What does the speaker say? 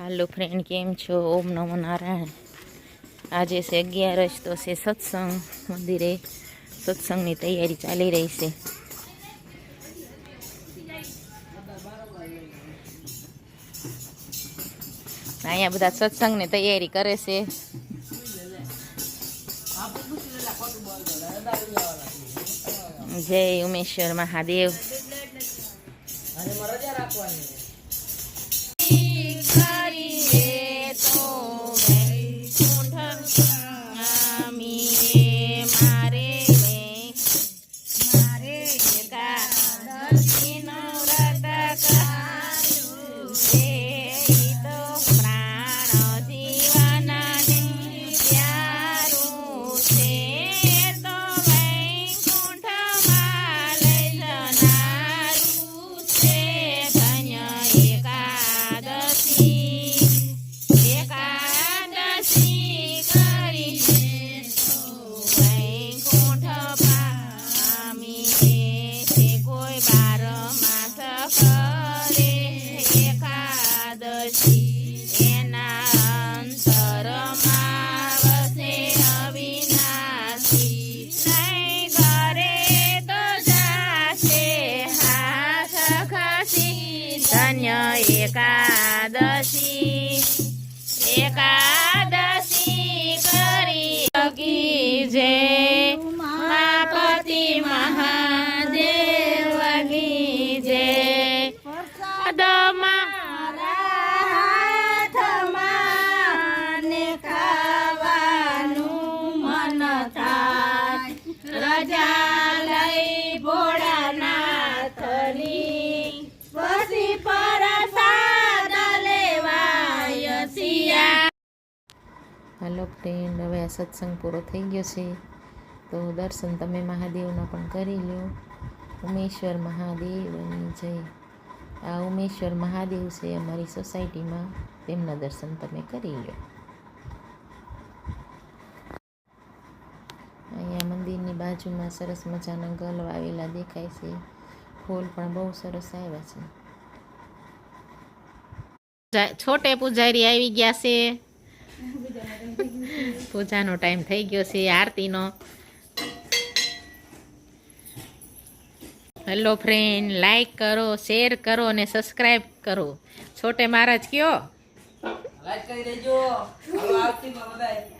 હાલો friend કેમ છો? ઓમ નમો નારાયણ. આજે છે અગિયારસ, તો છે સત્સંગ મંદિરે. સત્સંગની તૈયારી ચાલી રહી છે. અહીંયા બધા સત્સંગની તૈયારી કરે છે. જય ઉમેશ્વર મહાદેવ. કરીએ বারো মাস করে একাদশী এনান্তর মাসে অবিনাশী। নাই করে তো যাচ্ছে হাস খাসি। ধন্য একাদশী। একাদশী করি কি যে? মাপতি মহা થાય લઈ હાલો ફ્રેન્ડ, હવે આ સત્સંગ પૂરો થઈ ગયો છે. તો દર્શન તમે મહાદેવના પણ કરી લો ઉમેશ્વર મહાદેવની જય. આ ઉમેશ્વર મહાદેવ છે અમારી સોસાયટીમાં. તેમના દર્શન તમે કરી લો અહીંયા મંદિરની બાજુમાં સરસ મજાના ગલ વાવેલા દેખાય છે. ફૂલ પણ બહુ સરસ આવ્યા છે. છોટે પૂજારી આવી ગયા છે. પૂજાનો ટાઈમ થઈ ગયો છે, આરતીનો. હેલો ફ્રેન્ડ લાઈક કરો શેર કરો અને સબસ્ક્રાઈબ કરો. છોટે મહારાજ કયો? લાઈક કરી દેજો. બધાય.